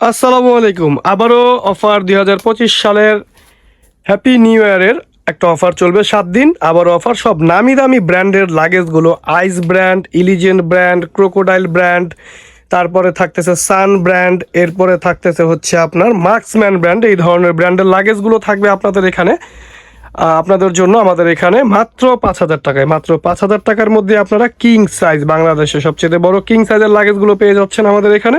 আসসালামু আলাইকুম। আবারও অফার দুই হাজার পঁচিশ সালের হ্যাপি নিউ ইয়ারের একটা অফার চলবে সাত দিন। আবারও অফার সব নামি দামি ব্র্যান্ডের লাগেজগুলো ice brand elegant brand crocodile brand তারপরে থাকতেছে সান ব্র্যান্ড এরপরে থাকতেছে হচ্ছে আপনার মার্কসম্যান ব্র্যান্ড এই ধরনের ব্র্যান্ডের লাগেজগুলো থাকবে আপনাদের এখানে। আপনাদের জন্য আমাদের এখানে মাত্র পাঁচ হাজার টাকায়, মাত্র পাঁচ হাজার টাকার মধ্যে আপনারা কিং সাইজ বাংলাদেশে সবচেয়ে বড় কিং সাইজের লাগেজগুলো পেয়ে যাচ্ছেন আমাদের এখানে।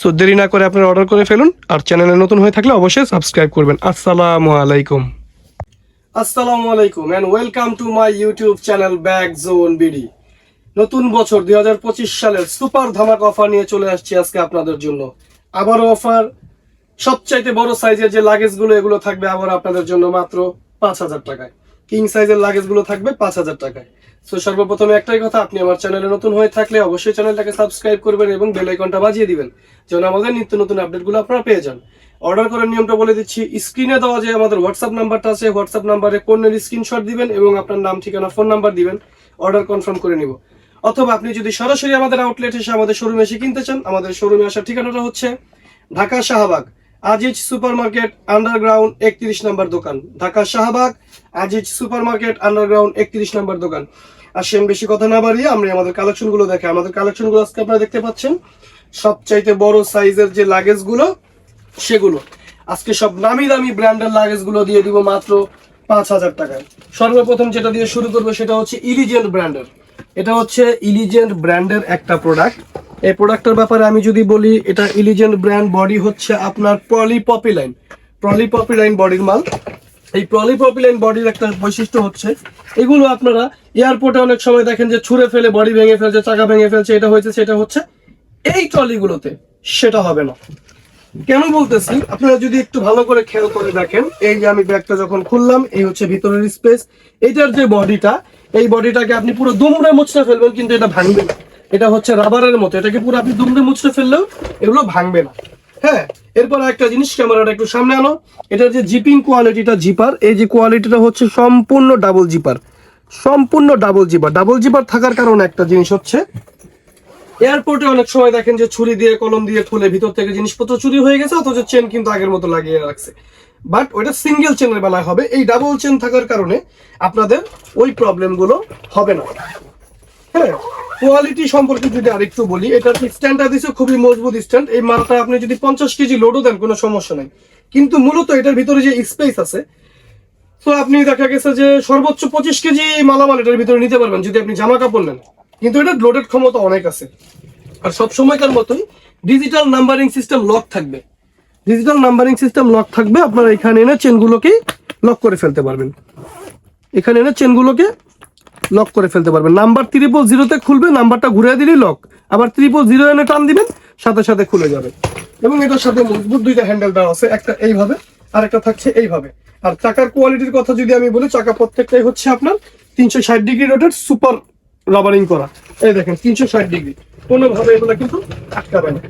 সো দেরি না করে আপনারা অর্ডার করে ফেলুন। আর চ্যানেলে নতুন হয়ে থাকলে অবশ্যই সাবস্ক্রাইব করবেন। আসসালামু আলাইকুম। আসসালামু আলাইকুম and welcome to my YouTube channel back zone BD নতুন বছর দুই হাজার পঁচিশ সালের সুপার ধামাক অফার নিয়ে চলে আসছি আজকে আপনাদের জন্য। আবারও অফার সবচাইতে বড় সাইজের যে লাগেজগুলো এগুলো থাকবে আবার আপনাদের জন্য মাত্র পাঁচ হাজার টাকায়। কিং সাইজের লাগেজগুলো থাকবে পাঁচ হাজার টাকায়। সো সর্বপ্রথমে একটাই কথা, আপনি আমার চ্যানেলে নতুন হয়ে থাকলে অবশ্যই চ্যানেলটাকে সাবস্ক্রাইব করবেন এবং বেল আইকনটা বাজিয়ে দিবেন, যেন আমাদের নিত্য নতুন আপডেটগুলো আপনারা পেয়ে যান। অর্ডার করার নিয়মটা বলে দিচ্ছি স্ক্রিনে দেওয়া যে আমাদের হোয়াটসঅ্যাপ নাম্বারটা আছে হোয়াটসঅ্যাপ নাম্বারে পণ্যের স্ক্রিনশট দিবেন এবং আপনার নাম, ঠিকানা ফোন নাম্বার দিবেন। অর্ডার কনফার্ম করে নিব। অথবা আপনি যদি সরাসরি আমাদের আউটলেট এসে আমাদের শোরুমে এসে কিনতে চান, আমাদের শোরুমে আসার ঠিকানাটা হচ্ছে Dhaka Shahbag. Aziz super market underground একত্রিশ নম্বর দোকান। Dhaka Shahbag, Aziz super market underground একত্রিশ নম্বর দোকান। আসেন, বেশি কথা না বাড়িয়ে আমরা আমাদের কালেকশনগুলো দেখে, আমাদের কালেকশনগুলো আজকে আপনারা দেখতে পাচ্ছেন। সবচাইতে বড় সাইজের যে লাগেজগুলো সেগুলো। আজকে সব নামি দামি ব্র্যান্ডের লাগেজগুলো দিয়ে দিব মাত্র পাঁচ হাজার টাকায়। সর্বপ্রথম যেটা দিয়ে শুরু করব সেটা হচ্ছে ইলিজেন্ট ব্র্যান্ডের এটা হচ্ছে ইলিজেন্ট ব্র্যান্ডের একটা প্রোডাক্ট এই প্রোডাক্টের ব্যাপারে আমি যদি বলি, এটা ইলিজেন্ট ব্র্যান্ড বডি হচ্ছে আপনার পলিপপিলাইন পলিপপিলাইন বডির মাল। এই পলিপপিলাইন বডির একটা বৈশিষ্ট্য হচ্ছে, এগুলো আপনারা এয়ারপোর্টে অনেক সময় দেখেন যে ছুঁড়ে ফেলে বডি ভেঙে ফেলছে, চাকা ভেঙে ফেলছে, এটা হয়েছে, সেটা হচ্ছে এই ট্রলিগুলোতে সেটা হবে না। কেন বলতেছি? আপনারা যদি একটু ভালো করে খেয়াল করে দেখেন, এই যে আমি ব্যাগটা যখন খুললাম, এই হচ্ছে ভিতরের স্পেস এটার যে বডিটা, এই বডিটাকে আপনি পুরো দুমড়ে মুচড়ে ফেলবেন, কিন্তু এটা ভাঙবে না। এটা হচ্ছে রাবারের মতো, এটাকে পুরো আপনি দুমড়ে মুচড়ে ফেললেও এগুলো ভাঙবে না। হ্যাঁ এরপর একটা জিনিস, ক্যামেরাটা একটু সামনে আনো। এটার যে জিপিং কোয়ালিটিটা জিপার, এই যে কোয়ালিটিটা হচ্ছে সম্পূর্ণ ডাবল জিপার সম্পূর্ণ ডাবল জিপার ডাবল জিপার থাকার কারণে একটা জিনিস হচ্ছে এয়ারপোর্টে অনেক সময় দেখেন যে ছুরি দিয়ে, কলম দিয়ে খুলে ভিতর থেকে জিনিসপত্র চুরি হয়ে গেছে, অথচ চেন কিন্তু আগের মতো লাগিয়ে রাখছে। বাট ওইটা সিঙ্গেল চেনের বেলায় হবে। এই ডাবল চেন থাকার কারণে আপনাদের ওই প্রবলেমগুলো হবে না। হ্যাঁ কোয়ালিটি সম্পর্কে যদি আরেকটু বলি, এটার স্ট্যান্ডটা দিচ্ছে খুবই মজবুত স্ট্যান্ড এই মালটা আপনি যদি পঞ্চাশ কেজি লোডও দেন, কোনো সমস্যা নেই। কিন্তু মূলত এটার ভিতরে যে স্পেস আছে, তো আপনি দেখা গেছে যে সর্বোচ্চ পঁচিশ কেজি মালামাল এটার ভিতরে নিতে পারবেন, যদি আপনি জামা কাপড় নেন। কিন্তু এটা লোডেড ক্ষমতা অনেক আছে। আর সব সময়কার মতোই ডিজিটাল নাম্বারিং সিস্টেম লক থাকবে। ডিজিটাল নাম্বারিং সিস্টেম লক থাকবে, আপনারা এখানে এনে চেনগুলোকে লক করে ফেলতে পারবেন। এখানে এনে চেনগুলোকে লক করে ফেলতে পারবেন। নাম্বার ত্রিপল জিরোতে খুলবে নাম্বারটা ঘুরে দিলেই লক আবার ত্রিপল জিরো এনে টান দিবেন, সাথে সাথে খুলে যাবে। এবং এটার সাথে মজবুত দুইটা হ্যান্ডেল দেওয়া আছে, একটা এইভাবে, আর একটা থাকছে এইভাবে। আর চাকার কোয়ালিটির কথা যদি আমি বলি, চাকা প্রত্যেকটাই হচ্ছে আপনার তিনশো ষাট ডিগ্রি রোটের সুপার রাবারিং করা। এই দেখেন, তিনশো ষাট ডিগ্রি কোনোভাবে এগুলো কিন্তু আটকাবে না।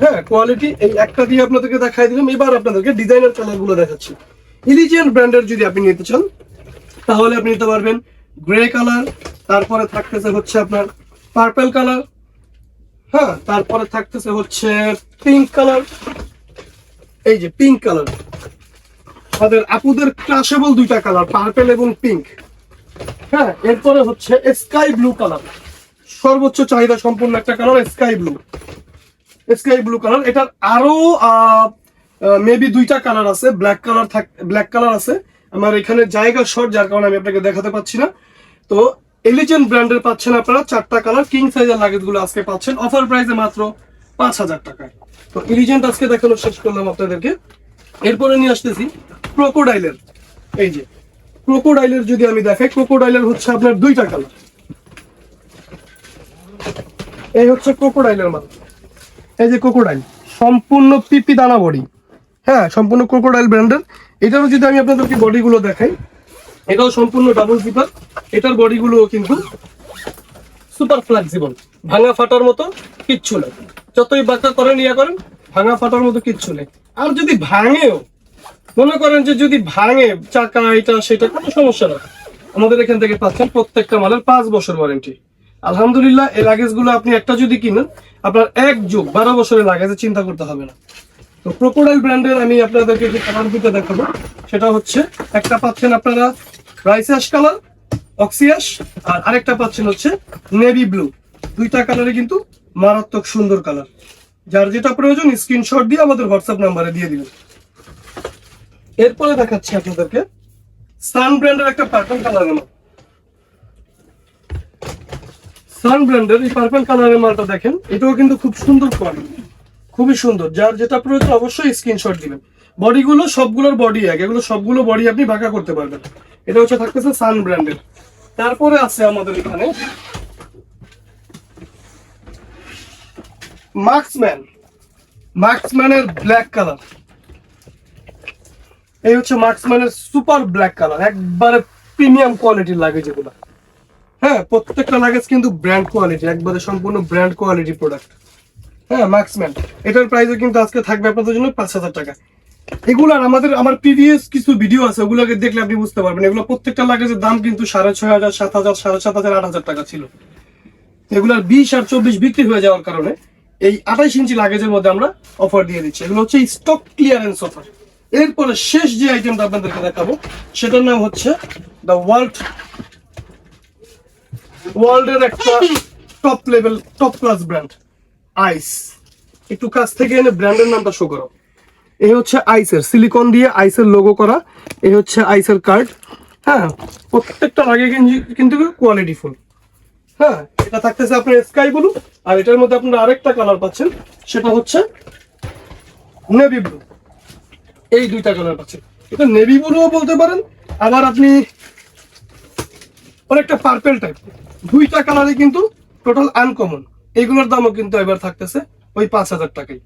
হ্যাঁ কোয়ালিটি এই একটা দিয়ে আপনাদেরকে দেখাই দিলাম। এবার আপনাদেরকে ডিজাইনার কালারগুলো দেখাচ্ছি। ইলিজিয়ান ব্র্যান্ডের যদি আপনি নিতে চান, তাহলে আপনি নিতে পারবেন গ্রে কালার তারপরে থাকতেছে হচ্ছে আপনার পার্পেল কালার হ্যাঁ তারপরে থাকতেছে হচ্ছে পিঙ্ক কালার এই যে পিঙ্ক কালার আপুদের ক্লাসেবল দুইটা কালার পার্পেল এবং পিঙ্ক হ্যাঁ এরপরে হচ্ছে স্কাই ব্লু কালার সর্বোচ্চ চাহিদা সম্পূর্ণ একটা colour sky blue sky blue colour এটার আরও মেবি দুইটা কালার আছে ব্ল্যাক কালার থাক ব্ল্যাক কালার আছে। আমার এখানে জায়গা শর্ট যার কারণে আমি আপনাকে দেখাতে পাচ্ছি না। তো এলিজেন্ট ব্র্যান্ডের পাচ্ছেন আপনারা চারটা কালার কিং সাইজের লাগেজগুলো আজকে পাচ্ছেন। অফার প্রাইসে মাত্র পাঁচ হাজার টাকায়। তো এলিজেন্ট আজকে দেখানো শেষ করলাম আপনাদেরকে। এরপরে নিয়ে আসতেছি ক্রোকোডাইলের এই যে ক্রোকোডাইলের যদি আমি দেখাই ক্রোকোডাইলের হচ্ছে আপনার দুইটা কালার এই হচ্ছে ক্রোকোডাইলের মাল। এই যে ক্রোকোডাইল সম্পূর্ণ পিপি দানা বডি। হ্যাঁ সম্পূর্ণ ক্রোকোডাইল ব্র্যান্ডের এটারও যদি আমি আপনাদেরকে বডিগুলো দেখাই, এটাও সম্পূর্ণ ডাবল জিপার এটার বডিগুলো কিন্তু সুপার ফ্লেক্সিবল ভাঙা ফাটার মতো কিচ্ছু নেই। যতই বাঁকা করেন ইয়া করেন, ভাঙা ফাটার মতো কিচ্ছু নেই। আর যদি ভাঙেও মনে করেন যে যদি ভাঙে, চাকা, এটা, সেটা কোনো সমস্যা না। আমাদের এখান থেকে পাচ্ছেন প্রত্যেকটা মালের পাঁচ বছর ওয়ারেন্টি আলহামদুলিল্লাহ, এই লাগেজগুলো আপনি একটা যদি কিনেন, আপনার এক যুগ, বারো বছরের লাগেজে চিন্তা করতে হবে না। তো ক্রোকোডাইল ব্র্যান্ডের আমি আপনাদেরকে যে কালার দুটো দেখাবো। সেটা হচ্ছে, একটা পাচ্ছেন আপনারা রাইস কালার অক্সিয়াস আর আরেকটা পাচ্ছেন হচ্ছে নেভি ব্লু দুইটা কালারে কিন্তু মারাত্মক সুন্দর কালার যার যেটা প্রয়োজন স্ক্রিনশট দিয়ে আমাদের হোয়াটসঅ্যাপ নাম্বারে দিয়ে দিবেন। এরপরে দেখাচ্ছি আপনাদেরকে সান ব্র্যান্ডের একটা পার্পল কালারের মাল। সান ব্র্যান্ডের এই পার্পল কালারের মালটা দেখেন, এটাও কিন্তু খুব সুন্দর কোয়ালিটি খুবই সুন্দর। যার যেটা প্রয়োজন অবশ্যই স্ক্রিনশট দিবেন। বডিগুলো সবগুলোর বডি এক। এগুলো সবগুলো বডি আপনি বাঁকা করতে পারবেন। এটা হচ্ছে থাকতেছে সান ব্র্যান্ডের তারপরে আছে আমাদের এখানে মার্কসম্যান মার্কসম্যানের ব্ল্যাক কালার এই হচ্ছে মার্কসম্যানের সুপার ব্ল্যাক কালার একবারে প্রিমিয়াম কোয়ালিটির লাগে যেগুলো হ্যাঁ প্রত্যেকটা লাগেজ কিন্তু ব্র্যান্ড কোয়ালিটি একবারে সম্পূর্ণ ব্র্যান্ড কোয়ালিটি প্রোডাক্ট হ্যাঁ মার্কসম্যান এটার প্রাইসও কিন্তু আজকে থাকবে আপনাদের জন্য পাঁচ হাজার টাকা। এগুলার আমাদের, আমার প্রিভিয়াস কিছু ভিডিও আছে, ওগুলোকে দেখলে আপনি বুঝতে পারবেন। এগুলো প্রত্যেকটা লাগেজের দাম কিন্তু সাড়ে ছয় হাজার, সাত হাজার, সাড়ে সাত হাজার, আট হাজার টাকা ছিল। এগুলার বিশ আর চব্বিশ বিক্রি হয়ে যাওয়ার কারণে এই আঠাইশ ইঞ্চি লাগেজের মধ্যে আমরা অফার দিয়ে দিচ্ছি। এগুলো হচ্ছে স্টক ক্লিয়ারেন্স অফার এরপরে শেষ যে আইটেমটা আপনাদেরকে দেখাবো, সেটার নাম হচ্ছে দ্য ওয়ার্ল্ড ওয়ার্ল্ডের একটা top level top class brand ice একটু কাছ থেকে এনে ব্র্যান্ডের নামটা শো করো। এই হচ্ছে আইসের সিলিকন দিয়ে আইসের লোগো করা। এই হচ্ছে আইসের কার্ড হ্যাঁ প্রত্যেকটা কিন্তু- কিন্তু কোয়ালিটি ফুল হ্যাঁ এটা থাকতেছে আপনার স্কাই ব্লু আর এটার মধ্যে আপনারা আরেকটা কালার পাচ্ছেন, সেটা হচ্ছে নেভি ব্লু এই দুইটা কালার পাচ্ছেন। এটা নেভি ব্লুও বলতে পারেন, আবার আপনি অনেকটা পার্পেল টাইপ দুইটা কালারে কিন্তু টোটাল আনকমন এগুলোর দামও কিন্তু এবার থাকতেছে ওই পাঁচ হাজার টাকাই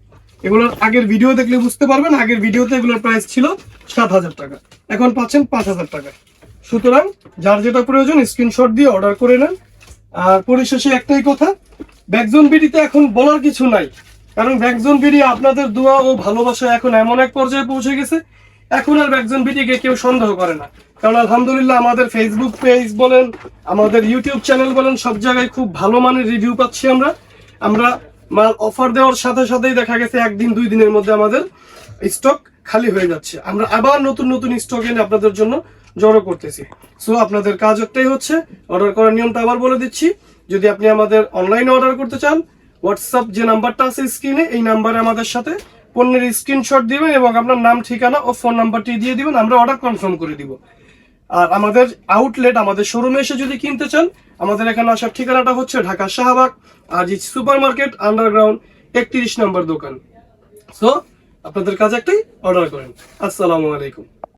এগুলোর আগের ভিডিও দেখলে বুঝতে পারবেন, আগের ভিডিওতে এগুলোর প্রাইস ছিল সাত হাজার টাকা। এখন পাচ্ছেন পাঁচ হাজার টাকা সুতরাং যার যেটা প্রয়োজন স্ক্রিনশট দিয়ে অর্ডার করে নেন। আর পরিশেষে একটাই কথা ব্যাকজন বিডিতে এখন বলার কিছু নাই। কারণ ব্যাকজন বিডি আপনাদের দোয়া ও ভালোবাসা এখন এমন এক পর্যায়ে পৌঁছে গেছে, এখন আর ব্যাকজন বিডিকে কেউ সন্দেহ করে না। কারণ আলহামদুলিল্লাহ আমাদের ফেসবুক পেজ বলেন, আমাদের ইউটিউব চ্যানেল বলেন, সব জায়গায় খুব ভালো মানের রিভিউ পাচ্ছি আমরা। আমরা মাল অফার দেওয়ার সাথে সাথেই দেখা গেছে, একদিন, দুই দিনের মধ্যে আমাদের স্টক খালি হয়ে যাচ্ছে। আমরা আবার নতুন নতুন স্টক এনে আপনাদের জন্য জড়ো করতেছি। সো আপনাদের কাজ একটাই হচ্ছে অর্ডার করার নিয়মটা আবার বলে দিচ্ছি, যদি আপনি আমাদের অনলাইনে অর্ডার করতে চান হোয়াটসঅ্যাপ যে নাম্বারটা আছে স্ক্রিনে, এই নাম্বারে আমাদের সাথে পণ্যের স্ক্রিনশট দিবেন এবং আপনার নাম, ঠিকানা ও ফোন নাম্বারটি দিয়ে দিবেন, আমরা অর্ডার কনফার্ম করে দিব। আর আমাদের আউটলেট আমাদের শোরুমে এসে যদি কিনতে চান, আমাদের এখানে আসার ঠিকানাটা হচ্ছে ঢাকা শাহবাগ আর জি সুপার মার্কেট আন্ডারগ্রাউন্ড একত্রিশ নম্বর দোকান। সো আপনাদের কাজ একটাই অর্ডার করেন। আসসালামু আলাইকুম।